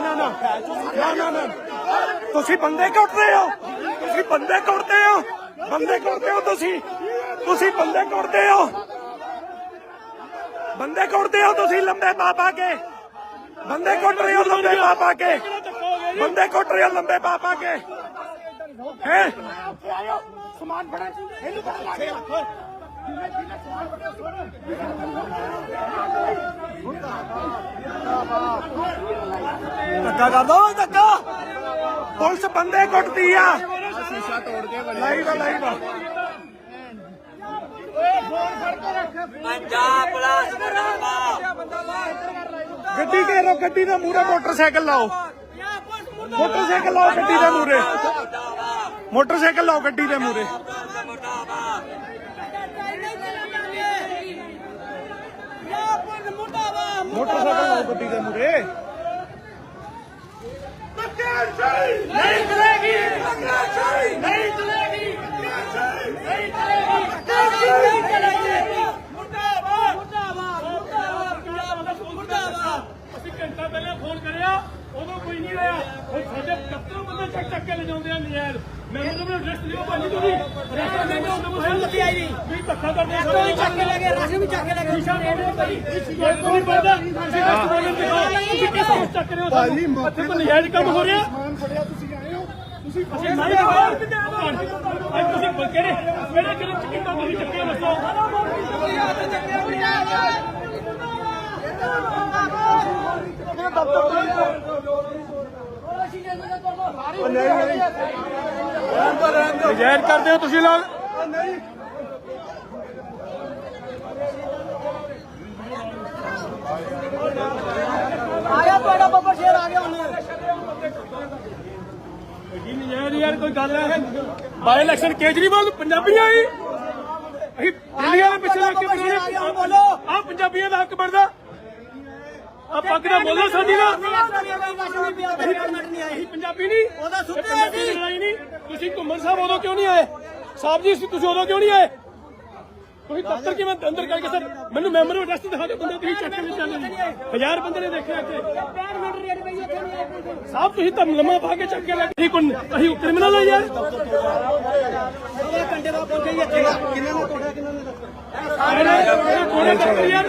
ਨਾ ਨਾ ਨਾ ਨਾ ਨਾ ਨਾ। ਤੁਸੀਂ ਬੰਦੇ ਕੁੱਟਦੇ ਹੋ। ਤੁਸੀਂ ਬੰਦੇ ਕੁੱਟਦੇ ਹੋ। ਬੰਦੇ ਕੁੱਟਦੇ ਹੋ ਤੁਸੀਂ। ਤੁਸੀਂ ਬੰਦੇ ਕੁੱਟਦੇ ਹੋ। ਬੰਦੇ ਕੁੱਟਦੇ ਹੋ ਤੁਸੀਂ ਲੰਬੇ ਪਾ ਪਾ ਕੇ। ਬੰਦੇ ਕੁੱਟ ਰਹੇ ਹੋ ਲੰਬੇ ਪਾ ਪਾ ਕੇ। ਬੰਦੇ ਕੁੱਟ ਰਹੇ ਹੋ ਲੰਬੇ ਪਾ ਪਾ ਕੇ। ਹੈ? ਸਮਾਨ ਫੜਾ ਇਹਨੂੰ ਪਤਾ ਲੱਗ ਗਿਆ ਧੱਕਾ ਕਰਦਾ ਓਏ ਧੱਕਾ। ਪੁਲਿਸ ਬੰਦੇ ਕੁੱਟਦੀ ਆ। ਸ਼ੀਸ਼ਾ ਤੋੜ ਕੇ ਬਣੇ ਲਾਈਵ ਆ ਲਾਈਵ ਆ। ਪੰਜਾਬ ਪੁਲਿਸ ਗੱਡੀ ਘੇਰੋ ਗੱਡੀ ਦੇ ਮੂਹਰੇ ਮੋਟਰਸਾਈਕਲ ਲਾਓ। ਮੋਟਰਸਾਈਕਲ ਲਾਓ ਗੱਡੀ ਦੇ ਮੂਹਰੇ। ਮੋਟਰਸਾਈਕਲ ਲਾਓ ਗੱਡੀ ਦੇ ਮੂਹਰੇ। ਮੋਟਰਸਾਈਕਲ ਲਾਓ ਗੱਡੀ ਦੇ ਮੂਹਰੇ। ਨਹੀਂ ਚਲੇਗੀ ਨਹੀਂ ਚਲੇਗੀ ਨਹੀਂ ਚਲੇਗੀ ਨਹੀਂ ਚਲੇਗੀ ਮੁਰਦਾਬਾਦ ਮੁਰਦਾਬਾਦ ਮੁਰਦਾਬਾਦ ਪੰਜਾਬ ਪੁਲਿਸ ਮੁਰਦਾਬਾਦ ਅਸੀਂ ਘੰਟਾ ਪਹਿਲਾਂ ਫੋਨ ਕਰਿਆ ਉਦੋਂ ਕੋਈ ਨਹੀਂ ਆਇਆ ਹੁਣ ਸਾਡੇ 71 ਬੰਦੇ ਚੱਕ ਚੱਕ ਕੇ ਲਿਜਾਉਂਦੇ ਆ ਨਜਾਇਜ਼ ਮੈਂ ਨੂੰ ਰੈਸਟ ਦਿਓ ਭਾਜੀ ਤੁਸੀਂ ਰੈਸਟ ਦੇ ਦਿਓ ਉਹਨਾਂ ਨੂੰ ਲੱਗੀ ਆਈ ਨਹੀਂ ਵੀ ਧੱਕਾ ਕਰਦੇ ਆ ਕੋਈ ਚੱਕ ਕੇ ਲੱਗੇ ਰਾਸ਼ਨ ਵੀ ਚੱਕ ਕੇ ਲੱਗੇ ਸ਼ੀਸ਼ਾ ਤੋੜ ਦਿਓ ਬੰਦਾ ਤੁਸੀਂ ਰੈਸਟ ਦੇ ਦਿਓ ਚੱਕ ਰਹੇ ਹੋ ਭਾਜੀ ਇੱਥੇ ਕੋਈ ਨਜਾਇਜ਼ ਕੰਮ ਹੋ ਰਿਹਾ। ਸਮਾਨ ਫੜਿਆ ਤੁਸੀਂ ਆਏ ਹੋ। ਤੁਸੀਂ ਅਸੀਂ ਨਹੀਂ ਬਾਹਰ ਕਿਤੇ ਅੱਜ ਤੁਸੀਂ ਕਿਹੜੇ ਕਿਹੜੇ ਕਿਹੜੇ ਚਿੱਟਾ ਤੁਸੀਂ ਚੱਕੇ ਦੱਸੋ। ਨਜਾਇਜ਼ ਕਰਦੇ ਹੋ ਤੁਸੀਂ ਲੋਕ? ਆਇਆ ਤੁਹਾਡਾ ਬੱਬਰ ਸ਼ੇਰ ਆ ਗਿਆ ਹੁਣ। ਜੀ ਨਜਾਇਜ਼ ਯਾਰ ਕੋਈ ਗੱਲ ਹੈ? ਬਾਈ ਇਲੈਕਸ਼ਨ ਕੇਜਰੀਵਾਲ ਪੰਜਾਬੀਆਂ ਹੀ। ਅਸੀਂ ਦਿੱਲੀਆਂ ਦੇ ਪਿੱਛੇ ਲੱਗ ਕੇ ਬਣਾਉਣੇ ਬੋਲੋ। ਆ ਪੰਜਾਬੀਆਂ ਦਾ ਹੱਕ ਬਣਦਾ। ਆ ਪੱਗ ਦਾ ਬੋਲੋ ਸਾਡੀ ਦਾ। ਅਸੀਂ ਪੰਜਾਬੀ ਨਹੀਂ। ਉਹਦਾ ਸੁੱਤੇ ਨਹੀਂ। ਤੁਸੀਂ ਘੁੰਮਣ ਸਾਹਿਬ ਉਦੋਂ ਕਿਉਂ ਨਹੀਂ ਆਏ? ਸਾਹਿਬ ਜੀ ਤੁਸੀਂ ਉਦੋਂ ਕਿਉਂ ਨਹੀਂ ਆਏ? ਤੁਸੀਂ ਦਫ਼ਤਰ ਕਿਵੇਂ ਅੰਦਰ ਕਰਕੇ ਸਰ? ਮੈਨੂੰ ਮੈਂਬਰ ਨੂੰ ਅਡਰੈਸ ਦਿਖਾ ਦਿਓ ਬੰਦੇ ਤੁਸੀਂ ਚੱਕ ਕੇ ਚੱਲੇ ਹਜ਼ਾਰ ਬੰਦੇ ਨੇ ਦੇਖਿਆ ਇੱਥੇ। ਸਾਹਿਬ ਤੁਸੀਂ ਤਾਂ ਲੰਮਾ ਪਾ ਕੇ ਚੱਕ ਕੇ ਲੈ ਕੇ ਅਸੀਂ ਕੋਈ ਅਸੀਂ ਕ੍ਰਿਮੀਨਲ ਆ ਯਾਰ। ਘੰਟੇ ਬਾਅਦ ਪਹੁੰਚੇ ਜੀ ਇੱਥੇ ਕਿੰਨੇ ਨੇ ਤੋੜਿਆ ਕਿੰਨੇ ਨੇ ਕੋੜੇ ਚੱਕ ਯਾਰ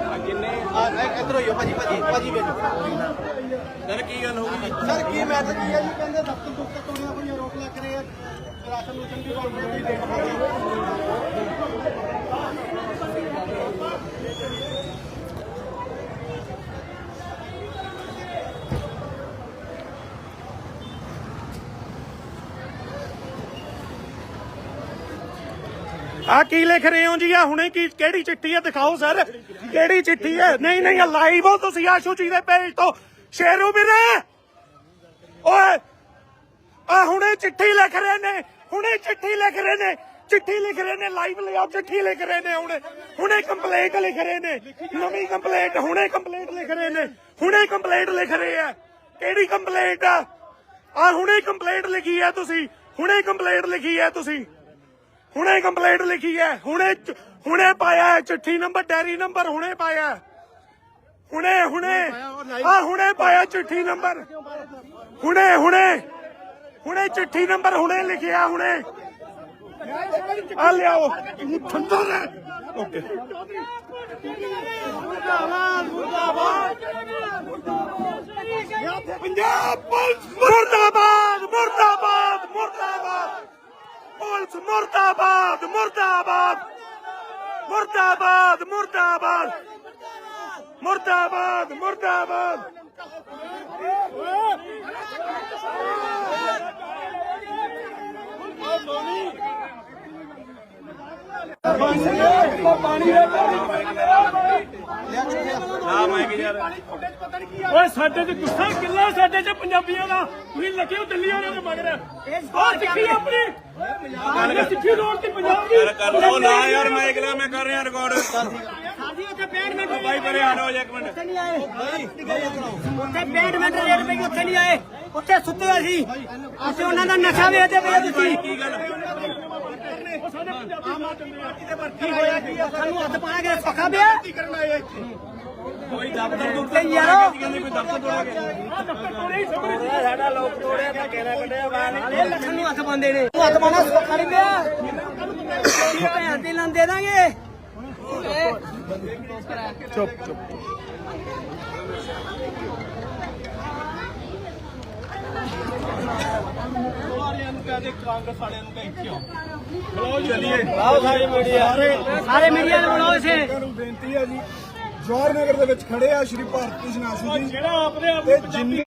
ਇਧਰ ਹੋਈਓ ਭਾਜੀ ਭਾਜੀ ਭਾਜੀ ਵੇਖੋ। ਸਰ ਕੀ ਗੱਲ ਹੋ ਗਈ? ਸਰ ਕੀ ਮੈਟਰ ਕੀ ਹੈ ਜੀ ਕਹਿੰਦੇ ਦਫ਼ਤਰ ਦੁੱਤਰ ਤੋੜਿਆ ਕੋਈ ਰੋਕ ਲੱਗ ਰਹੇ ਆ ਰਾਸ਼ਨ ਨੂੰ ਚੰਗੀ ਬਾਤ ਵੀ ਦੇਖ ਆ ਕੀ ਲਿਖ ਰਹੇ ਹੋ ਜੀ? ਆ ਹੁਣੇ ਕੀ ਕਿਹੜੀ ਚਿੱਠੀ ਹੈ ਦਿਖਾਓ ਸਰ। ਕਿਹੜੀ ਚਿੱਠੀ ਹੈ ਨਹੀਂ ਨਹੀਂ ਲਾਈਵ ਹੋ ਤੁਸੀਂ ਆਸ਼ੂ ਜੀ ਦੇ ਪੇਜ ਤੋਂ। ਸ਼ੇਰੂ ਵੀਰੇ! ਓਏ, ਆ ਹੁਣੇ ਚਿੱਠੀ ਲਿਖ ਰਹੇ ਨੇ। ਹੁਣੇ ਚਿੱਠੀ ਲਿਖ ਰਹੇ ਨੇ ਚਿੱਠੀ ਲਿਖ ਰਹੇ ਨੇ ਲਾਈਵ ਲਿਆਓ ਚਿੱਠੀ ਲਿਖ ਰਹੇ ਨੇ ਹੁਣੇ। ਹੁਣੇ ਕੰਪਲੇਂਟ ਲਿਖ ਰਹੇ ਨੇ ਨਵੀਂ ਕੰਪਲੇਂਟ ਹੁਣੇ ਕੰਪਲੇਂਟ ਲਿਖ ਰਹੇ ਨੇ ਹੁਣੇ ਕੰਪਲੇਂਟ ਲਿਖ ਰਹੇ ਆ। ਕਿਹੜੀ ਕੰਪਲੇਂਟ ਆ? ਆ ਹੁਣੇ ਕੰਪਲੇਂਟ ਲਿਖੀ ਹੈ ਤੁਸੀਂ ਹੁਣੇ ਕੰਪਲੇਂਟ ਲਿਖੀ ਹੈ ਤੁਸੀਂ। ਹੁਣੇ ਕੰਪਲੇਂਟ ਲਿਖੀ ਹੈ ਹੁਣੇ ਹੁਣੇ ਪਾਇਆ ਚਿੱਠੀ ਨੰਬਰ ਡੈਰੀ ਨੰਬਰ ਹੁਣੇ ਪਾਇਆ। ਹੁਣੇ ਹੁਣੇ ਆ ਹੁਣੇ ਪਾਇਆ ਚਿੱਠੀ ਨੰਬਰ ਹੁਣੇ ਹੁਣੇ। ਹੁਣੇ ਚਿੱਠੀ ਨੰਬਰ ਹੁਣੇ ਲਿਖਿਆ ਹੁਣੇ ਆ ਲਿਆਓ ਠੰਡਾ ਹੈ ਓਕੇ ਪੰਜਾਬ ਪੁਲਿਸ ਮੁਰਦਾਬਾਦ ਮੁਰਦਾਬਾਦ ਮੁਰਦਾਬਾਦ ਪੁਲਿਸ ਮੁਰਦਾਬਾਦ ਮੁਰਦਾਬਾਦ ਮੁਰਦਾਬਾਦ ਮੁਰਦਾਬਾਦ ਮੁਰਦਾਬਾਦ ਮੁਰਦਾਬਾਦ ਓਏ ਸਾਡੇ ਤੇ ਗੁੱਸਾ ਕਿੱਲਾ ਸਾਡੇ ਚ ਪੰਜਾਬੀਆਂ ਦਾ। ਤੁਸੀਂ ਲੱਗੇ ਹੋ ਦਿੱਲੀ ਵਾਲਿਆਂ ਦੇ ਮਗਰ। ਉਹ ਸਿੱਖੀ ਆਪਣੀ। ਗੱਲ ਸਿੱਖੀ ਰੋਡ ਤੇ ਪੰਜਾਬ ਦੀ। ਕਰ ਲਓ ਨਾ ਯਾਰ ਮੈਂ ਅਗਲਾ ਮੈਂ ਕਰ ਰਿਹਾ ਰਿਕਾਰਡ ਸਾਡੀ ਉੱਥੇ 65 ਮਿੰਟ ਬਾਈ ਪਰੇ ਹਟੋ ਇੱਕ ਮਿੰਟ। ਉੱਥੇ ਨਹੀਂ ਆਏ। ਉੱਥੇ 65 ਮਿੰਟ ਰੇਟ ਪਈ ਉੱਥੇ ਨਹੀਂ ਆਏ। ਉੱਥੇ ਸੁੱਤੇ ਹੋਏ ਸੀ। ਉੱਥੇ ਉਹਨਾਂ ਦਾ ਨਸ਼ਾ ਵੇਚਦੇ ਪਏ ਤੁਸੀਂ ਦਫ਼ਤਰ ਨੇ ਉਹ ਸਾਡੇ ਪੰਜਾਬੀ ਮਾਰ ਦਿੰਦੇ ਆ ਇਹਦੇ ਵਰਕਰ ਹੋਇਆ ਕੀ ਸਾਨੂੰ ਹੱਥ ਪਾਣਾ ਕਿ ਪੱਕਾ ਪਿਆ? ਕੀ ਕਰਨ ਆਏ ਇੱਥੇ? ਕੋਈ ਦਫ਼ਤਰ ਤੋਂ ਤੇ ਯਾਰੋ। ਕਹਿੰਦੇ ਕੋਈ ਦਫ਼ਤਰ ਤੋੜਾ ਗਿਆ। ਦਫ਼ਤਰ ਤੋੜੇ ਸਾਹਮਣੇ ਸਾਡਾ ਲੋਕ ਤੋੜਿਆ ਤਾਂ ਕਿਹੜਾ ਕੱਢਿਆ ਬਾਹਰ ਇਹ ਲੱਖਾਂ ਨੂੰ ਹੱਥ ਪਾਉਂਦੇ ਨੇ। ਹੱਥ ਪਾਣਾ ਸੌਖਾ ਨਹੀਂ ਪਿਆ। ਭੈਣ ਤੇ ਲਾਂ ਦੇ ਦਾਂਗੇ। ਵਾਲਿਆਂ ਨੂੰ ਕਹਦੇ ਕਾਂਗਰਸ ਵਾਲਿਆਂ ਨੂੰ ਕਹੇ ਇੱਥੇ ਆਓ ਸਾਰੇ ਮੀਡੀਆ। ਨੂੰ ਬੁਲਾਓ ਇਸੇ ਨੂੰ ਬੇਨਤੀ ਹੈ ਜੀ। ਜਵਾਹਰ ਨਗਰ ਦੇ ਵਿੱਚ ਖੜੇ ਆ ਸ਼੍ਰੀ ਭਾਰਤੀ ਜਨਾਸ਼ੂ ਜੀ ਜਿਹੜਾ ਆਪਦੇ ਆਪ ਨੂੰ